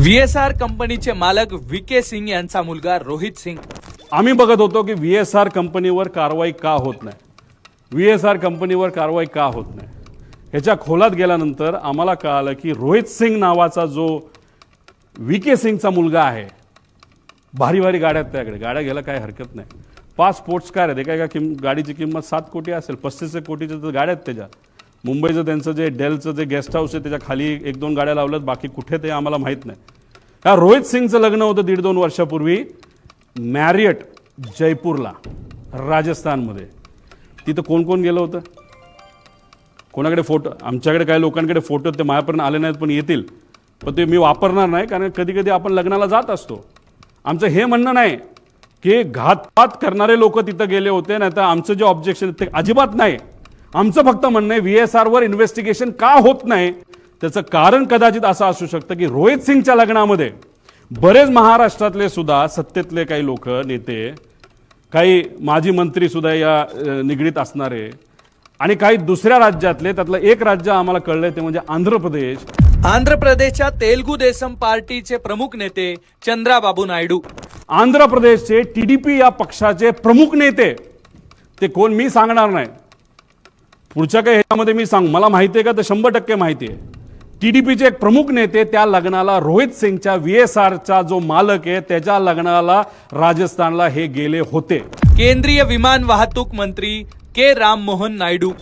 V S R कंपनीचे मालक V K Singh यांचा मुलगा रोहित सिंग. आम्ही बघत होतो की व्ही एस आर कंपनीवर कारवाई का होत नाही. व्ही एस आर कंपनीवर कारवाई का होत नाही? ह्याच्या खोलात गेल्यानंतर आम्हाला कळालं की रोहित सिंग नावाचा जो व्ही के सिंगचा मुलगा आहे भारी भारी गाड्या आहेत त्याकडे. गाड्या घ्यायला काही हरकत नाही. पाच स्पोर्ट्स कार आहेत एका एका किम गाडीची किंमत सात कोटी असेल? पस्तीस एक कोटीच्या तर गाड्या आहेत त्याच्या मुंबईचं त्यांचं जे डेलचं जे गेस्ट हाऊस आहे त्याच्याखाली एक दोन गाड्या लावल्यात बाकी कुठे ते आम्हाला माहीत नाही. या रोहित सिंगचं लग्न होतं दीड दोन वर्षापूर्वी मॅरियट जयपूरला राजस्थानमध्ये. तिथं कोण कोण गेलं होतं? कोणाकडे फोटो आमच्याकडे काही लोकांकडे फोटो ते माझ्यापर्यंत आले नाहीत पण येतील. पण ते मी वापरणार नाही कारण कधी कधी आपण लग्नाला जात असतो. आमचं हे म्हणणं नाही की घातपात करणारे लोक तिथं गेले होते नाही तर आमचं जे ऑब्जेक्शन ते अजिबात नाही. आमचं फक्त म्हणणं आहे व्ही एस आरवर इन्व्हेस्टिगेशन का होत नाही? त्याचं कारण कदाचित असं असू शकतं की रोहित सिंगच्या लग्नामध्ये बरेच महाराष्ट्रातले सुद्धा सत्तेतले काही लोक नेते काही माजी मंत्री सुद्धा या निगडीत असणारे आणि काही दुसऱ्या राज्यातले त्यातलं एक राज्य आम्हाला कळलंय ते म्हणजे आंध्र प्रदेश. आंध्र प्रदेशच्या तेलगू देसम पार्टीचे प्रमुख नेते चंद्राबाबू नायडू. आंध्र प्रदेशचे टी डी पी या पक्षाचे प्रमुख नेते ते कोण मी सांगणार नाही. पुढच्या काही ह्याच्यामध्ये मी सांग. मला माहिती आहे का? तर शंभर टक्के माहिती आहे. टी डी पीचे एक प्रमुख नेते त्या लग्नाला रोहित सिंगच्या व्ही एस आरचा जो मालक आहे त्याच्या लग्नाला राजस्थानला हे गेले होते. केंद्रीय विमान वाहतूक मंत्री के राम मोहन नायडू.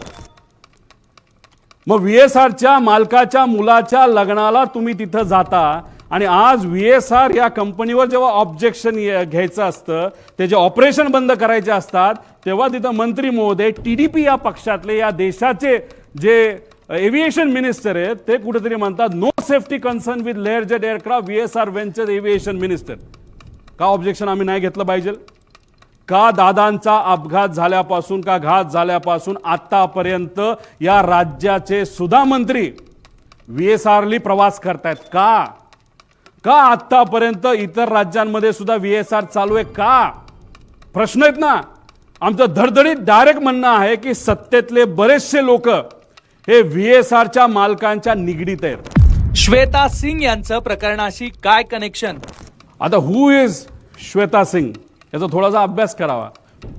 मग व्ही एस आरच्या मालकाच्या मुलाच्या लग्नाला तुम्ही तिथं जाता. आणि आज व्ही एस आर या कंपनीवर जेव्हा ऑब्जेक्शन घ्यायचं असतं त्याचे ऑपरेशन बंद करायचे असतात तेव्हा तिथं मंत्री महोदय टी डी पी या पक्षातले या देशाचे जे एव्हिएशन मिनिस्टर आहेत ते कुठेतरी म्हणतात no safety concern with Learjet aircraft V S R venture aviation minister का ऑब्जेक्शन आम्ही नाही घेतलं पाहिजे? का दादांचा अपघात झाल्यापासून का घात झाल्यापासून आतापर्यंत या राज्याचे सुद्धा मंत्री व्ही एस आरली प्रवास करतायत? का? का आतापर्यंत इतर राज्यांमध्ये सुद्धा व्ही एस आर चालू आहे का? प्रश्न आहेत ना. आमचं धडधडीत डायरेक्ट म्हणणं आहे की सत्तेतले बरेचसे लोक हे व्ही एस आरच्या मालकांच्या निगडीत आहेत. श्वेता सिंग यांचं प्रकरणाशी काय कनेक्शन आता हु इज श्वेता सिंग? याचा थोडासा अभ्यास करावा.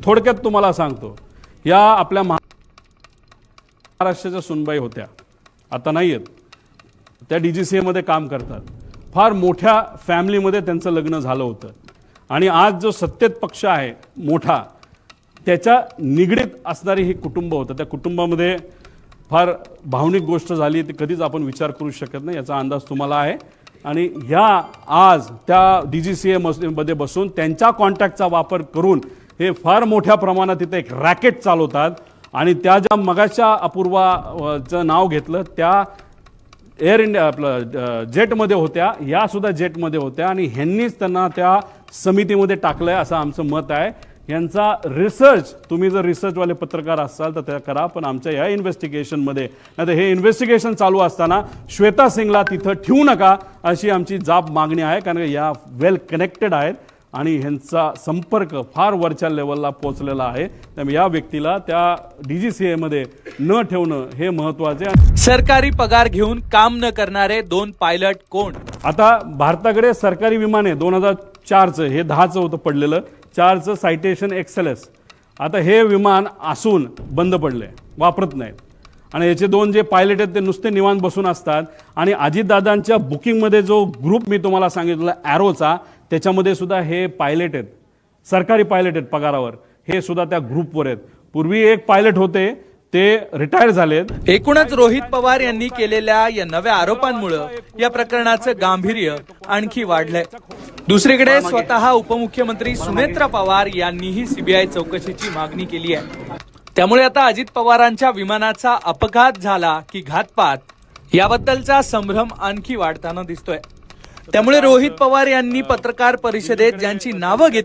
थोडक्यात तुम्हाला सांगतो. या आपल्या महा- महाराष्ट्राच्या सुनबाई होत्या. आता नाही आहेत त्या डी जी सी एमध्ये काम करतात. फार मोठ्या फॅमिलीमध्ये त्यांचं लग्न झालं होतं. आणि आज जो सत्तेत पक्ष आहे मोठा त्याच्या निगडीत असणारी ही कुटुंब होतं. त्या कुटुंबामध्ये फार भावनिक गोष्ट झाली ती कधीच आपण विचार करू शकत नाही याचा अंदाज तुम्हाला आहे. आणि ह्या आज त्या डी जी सी एमध्ये बसून त्यांच्या कॉन्टॅक्टचा वापर करून हे फार मोठ्या प्रमाणात तिथे एक रॅकेट चालवतात. आणि त्या ज्या मगाच्या अपूर्वाचं नाव घेतलं त्या एअर इंडिया आपलं जेटमध्ये होत्या या सुद्धा जेटमध्ये होत्या आणि ह्यांनीच त्यांना त्या समितीमध्ये टाकलंय असं आमचं मत आहे. यांचा रिसर्च तुम्ही जर रिसर्चवाले पत्रकार असाल तर त्या करा पण आमच्या या इन्व्हेस्टिगेशनमध्ये नाही तर हे इन्व्हेस्टिगेशन चालू असताना श्वेता सिंगला तिथं ठेवू नका अशी आमची जाब मागणी आहे कारण या वेल कनेक्टेड आहेत. आणि ह्यांचा संपर्क फार वरच्या लेवलला पोहोचलेला आहे. त्यामुळे या व्यक्तीला त्या डी जी सी एमध्ये न ठेवणं हे महत्त्वाचे आहे. सरकारी पगार घेऊन काम न करणारे दोन पायलट कोण? आता भारताकडे सरकारी विमान आहे दोन हजार चारचं. हे दहाचं होतं पडलेलं. चारचं सायटेशन एक्सेलस आता हे विमान असून बंद पडले वापरत नाहीत. आणि याचे दोन जे पायलट आहेत ते नुसते निवांत बसून असतात. आणि अजितदादांच्या बुकिंगमध्ये जो ग्रुप मी तुम्हाला सांगितलं ॲरोचा त्याच्यामध्ये सुद्धा हे पायलट आहेत. सरकारी पायलट आहेत पगारावर. हे सुद्धा त्या ग्रुपवर आहेत. पूर्वी एक पायलट होते ते रिटायर झालेत. एकूणच रोहित पवार यांनी केलेल्या या नव्या आरोपांमुळे या प्रकरणाचं गांभीर्य आणखी वाढलंय. दुसरीकडे स्वतः उपमुख्यमंत्री सुनेत्रा पवार यांनीही सीबीआय चौकशीची मागणी केली आहे. त्यामुळे आता अजित पवारांच्या विमानाचा अपघात झाला की घातपात याबद्दलचा संभ्रम आणखी वाढताना दिसतोय. त्यामुळे रोहित पवार यांनी पत्रकार परिषदेत ज्यांची नावं घेतली